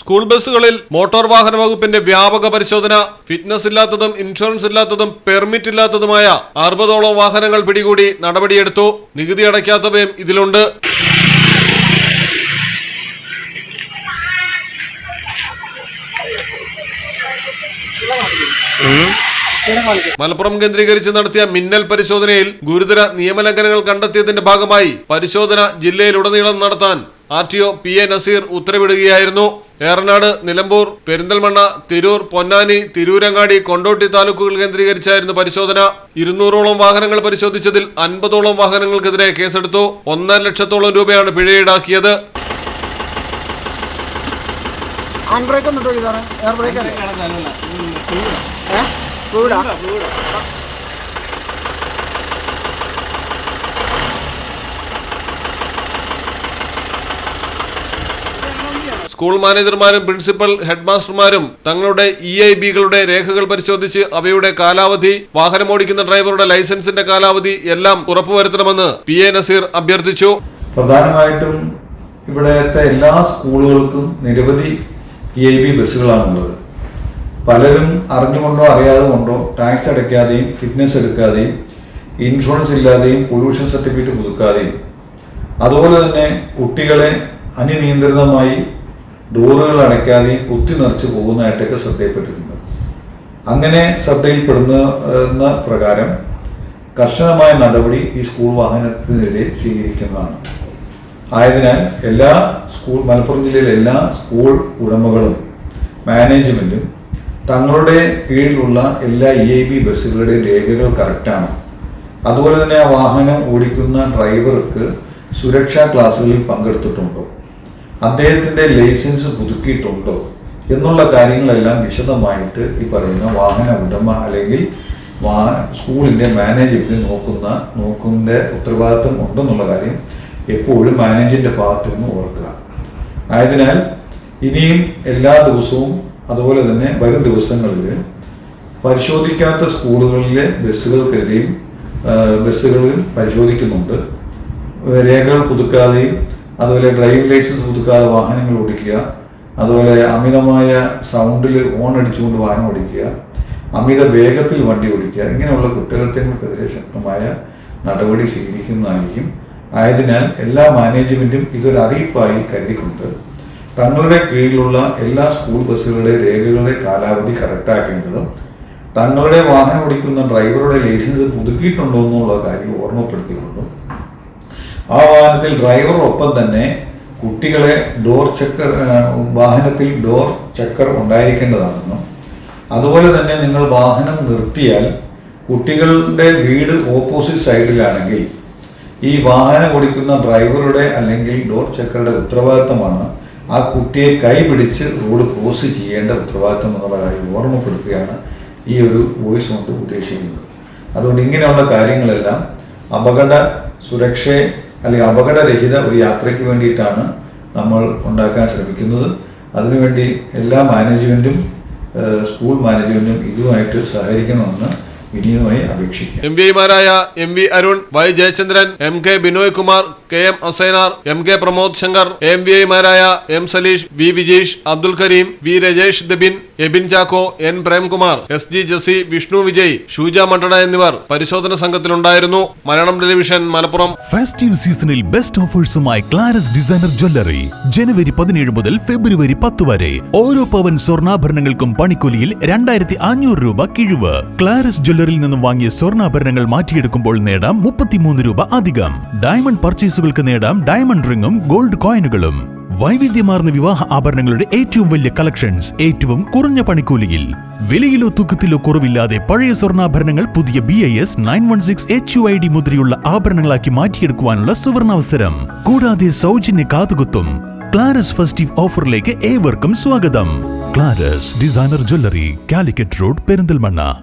School ബസ്സുകളിൽ motor വാഹന വകുപ്പിന്റെ വ്യാപക പരിശോധന ഫിറ്റ്നസ് ഇല്ലാത്തതും ഇൻഷുറൻസ് ഇല്ലാത്തതും പെർമിറ്റ് ഇല്ലാത്തതുമായ അറുപതോളം വാഹനങ്ങൾ പിടികൂടി നടപടിയെടുത്തു. നികുതി അടയ്ക്കാത്തവയും ഇതിലുണ്ട്. മലപ്പുറം കേന്ദ്രീകരിച്ച് നടത്തിയ മിന്നൽ പരിശോധനയിൽ ഗുരുതര നിയമലംഘനങ്ങൾ കണ്ടെത്തിയതിന്റെ ഭാഗമായി പരിശോധന ജില്ലയിലുടനീളം നടത്താൻ R T O P A Naseer ഉത്തരവിടുകയായിരുന്നു. Eranad Nilambur Perinthalmanna Tirur Ponnani Tirurangadi Kondotty താലൂക്കുകൾ കേന്ദ്രീകരിച്ചായിരുന്നു പരിശോധന. ഇരുന്നൂറോളം വാഹനങ്ങൾ പരിശോധിച്ചതിൽ അൻപതോളം വാഹനങ്ങൾക്കെതിരെ കേസെടുത്തു. ഒന്നര ലക്ഷത്തോളം രൂപയാണ് പിഴ ഈടാക്കിയത് ബ്രേക്ക് ഒന്നും ഇട്ടോ ഇതാണ് എയർ ബ്രേക്ക് സ്കൂൾ മാനേജർമാരും പ്രിൻസിപ്പൽ ഹെഡ്മാസ്റ്റർമാരും തങ്ങളുടെ ഇ ഐ ബികളുടെ രേഖകൾ പരിശോധിച്ച് അവയുടെ കാലാവധി വാഹനമോടിക്കുന്ന ഡ്രൈവറുടെ ലൈസൻസിന്റെ കാലാവധി എല്ലാം ഉറപ്പുവരുത്തണമെന്ന് പി എ നസീർ അഭ്യർത്ഥിച്ചു. പ്രധാനമായിട്ടും ഇവിടത്തെ എല്ലാ സ്കൂളുകൾക്കും നിരവധി ഇ ഐ ബി ബസ്സുകളാണുള്ളത് പലരും അറിഞ്ഞുകൊണ്ടോ അറിയാതെ കൊണ്ടോ ടാക്സ് അടയ്ക്കാതെയും ഫിറ്റ്നസ് എടുക്കാതെയും ഇൻഷുറൻസ് ഇല്ലാതെയും പൊല്യൂഷൻ സർട്ടിഫിക്കറ്റ് പുതുക്കാതെയും. അതുപോലെ തന്നെ കുട്ടികളെ അനിയനിയന്ത്രിതമായി ഡോറുകൾ അടയ്ക്കാതെയും കുത്തി നിറച്ച് പോകുന്നതായിട്ടൊക്കെ ശ്രദ്ധയിൽപ്പെട്ടിട്ടുണ്ട്. അങ്ങനെ ശ്രദ്ധയിൽപ്പെടുന്ന പ്രകാരം കർശനമായ നടപടി ഈ സ്കൂൾ വാഹനത്തിനെതിരെ സ്വീകരിക്കുന്നതാണ്. ആയതിനാൽ എല്ലാ സ്കൂൾ മലപ്പുറം ജില്ലയിലെ എല്ലാ സ്കൂൾ ഉടമകളും മാനേജ്മെന്റും തങ്ങളുടെ കീഴിലുള്ള എല്ലാ ഇ ഐ ബി ബസ്സുകളുടെ രേഖകൾ കറക്റ്റാണ്. അതുപോലെ തന്നെ ആ വാഹനം ഓടിക്കുന്ന ഡ്രൈവർക്ക് സുരക്ഷാ ക്ലാസ്സുകളിൽ പങ്കെടുത്തിട്ടുണ്ടോ? അദ്ദേഹത്തിന്റെ ലൈസൻസ് പുതുക്കിയിട്ടുണ്ടോ എന്നുള്ള കാര്യങ്ങളെല്ലാം വിശദമായിട്ട് ഈ പറയുന്ന വാഹന ഉടമ അല്ലെങ്കിൽ വാ സ്കൂളിന്റെ മാനേജ്മെന്റ് നോക്കുന്ന നോക്കുന്നതിന്റെ ഉത്തരവാദിത്വം ഉണ്ടെന്നുള്ള കാര്യം എപ്പോഴും മാനേജിന്റെ ഭാഗത്തു നിന്ന് ഓർക്കുക. ആയതിനാൽ ഇനിയും എല്ലാ ദിവസവും അതുപോലെ തന്നെ വരും ദിവസങ്ങളിൽ പരിശോധിക്കാത്ത സ്കൂളുകളിലെ ബസ്സുകൾക്കെതിരെയും ബസ്സുകളിൽ പരിശോധിക്കുന്നുണ്ട്. രേഖകൾ പുതുക്കാതെയും അതുപോലെ ഡ്രൈവിംഗ് ലൈസൻസ് പുതുക്കാതെ വാഹനങ്ങൾ ഓടിക്കുക. അതുപോലെ അമിതമായ സൗണ്ടിൽ ഓൺ അടിച്ചുകൊണ്ട് വാഹനം ഓടിക്കുക. അമിത വേഗത്തിൽ വണ്ടി ഓടിക്കുക. ഇങ്ങനെയുള്ള കുറ്റകൃത്യങ്ങൾക്കെതിരെ ശക്തമായ നടപടി സ്വീകരിക്കുന്നതായിരിക്കും. ആയതിനാൽ എല്ലാ മാനേജ്മെന്റും ഇതൊരു അറിയിപ്പായി കരുതിക്കൊണ്ട് തങ്ങളുടെ കീഴിലുള്ള എല്ലാ സ്കൂൾ ബസ്സുകളുടെ രേഖകളുടെ കാലാവധി കറക്റ്റാക്കേണ്ടതും തങ്ങളുടെ വാഹനം ഓടിക്കുന്ന ഡ്രൈവറുടെ ലൈസൻസ് പുതുക്കിയിട്ടുണ്ടോ എന്നുള്ള കാര്യം ഓർമ്മപ്പെടുത്തിക്കൊണ്ടും ആ വാഹനത്തിൽ ഡ്രൈവറൊപ്പം തന്നെ കുട്ടികളെ ഡോർ ചെക്കർ വാഹനത്തിൽ ഡോർ ചെക്കർ ഉണ്ടായിരിക്കേണ്ടതാണെന്നും അതുപോലെ തന്നെ നിങ്ങൾ വാഹനം നിർത്തിയാൽ കുട്ടികളുടെ വീട് ഓപ്പോസിറ്റ് സൈഡിലാണെങ്കിൽ ഈ വാഹനം ഓടിക്കുന്ന ഡ്രൈവറുടെ അല്ലെങ്കിൽ ഡോർ ചെക്കറുടെ ഉത്തരവാദിത്തമാണ് ആ കുട്ടിയെ കൈ പിടിച്ച് റോഡ് ക്രോസ് ചെയ്യേണ്ട ഉത്തരവാദിത്തം എന്നുള്ള കാര്യം ഓർമ്മപ്പെടുത്തുകയാണ് ഈ ഒരു വോയിസ് കൊണ്ട് ഉദ്ദേശിക്കുന്നത്. അതുകൊണ്ട് ഇങ്ങനെയുള്ള കാര്യങ്ങളെല്ലാം അപകട സുരക്ഷയെ അല്ലെങ്കിൽ അപകടരഹിത ഒരു യാത്രയ്ക്ക് വേണ്ടിയിട്ടാണ് നമ്മൾ ഉണ്ടാക്കാൻ ശ്രമിക്കുന്നത്. അതിനുവേണ്ടി എല്ലാ മാനേജ്മെന്റും സ്കൂൾ മാനേജ്മെന്റും ഇതുമായിട്ട് സഹകരിക്കണമെന്ന് വിനീതമായി അപേക്ഷിക്കുക M പിമാരായ M V Arun Y Jayachandran M K Binoy Kumar K M Asainar M K Pramod Shankar M V ഐമാരായ M Saleesh V Vijeesh Abdul Kareem V Rajesh Dabin Ebin Chacko N Premkumar S G Jessy Vishnu Vijay Shooja മണ്ടട എന്നിവർ പരിശോധന സംഘത്തിലുണ്ടായിരുന്നു. Malayalam television Malappuram. Festive സീസണിൽ best ഓഫേഴ്സുമായി ക്ലാരസ് designer jewellery. ജനുവരി പതിനേഴ് മുതൽ ഫെബ്രുവരി പത്ത് വരെ. ഓരോ പവൻ സ്വർണാഭരണങ്ങൾക്കും പണിക്കൂലിയിൽ രണ്ടായിരത്തി അഞ്ഞൂറ് രൂപ കിഴിവ്. ക്ലാരസ് ജ്വല്ലറിയിൽ നിന്നും വാങ്ങിയ സ്വർണാഭരണങ്ങൾ മാറ്റിയെടുക്കുമ്പോൾ നേടാം മുപ്പത്തിമൂന്ന് രൂപ അധികം. ഡയമണ്ട് പർച്ചേസുകൾക്ക് നേടാം ഡയമണ്ട് റിംഗും ഗോൾഡ് കോയിനുകളും. വൈവിധ്യമാർന്ന വിവാഹ ആഭരണങ്ങളുടെ ഏറ്റവും വലിയ കളക്ഷൻസ് ഏറ്റവും കുറഞ്ഞ പണിക്കൂലിയിൽ. വിലയിലോ തൂക്കത്തിലോ കുറവില്ലാതെ പഴയ സ്വർണാഭരണങ്ങൾ പുതിയ B I S nine one six H U I D മുദ്രയുള്ള ആഭരണങ്ങളാക്കി മാറ്റിയെടുക്കുവാനുള്ള സുവർണാവസരം. കൂടാതെ സൗജന്യ കാതുകുത്തും ക്ലാരസ് ഫെസ്റ്റീവ് ഓഫറിലേക്ക് ഏവർക്കും സ്വാഗതം. Claras designer jewellery Calicut road Perinthalmanna.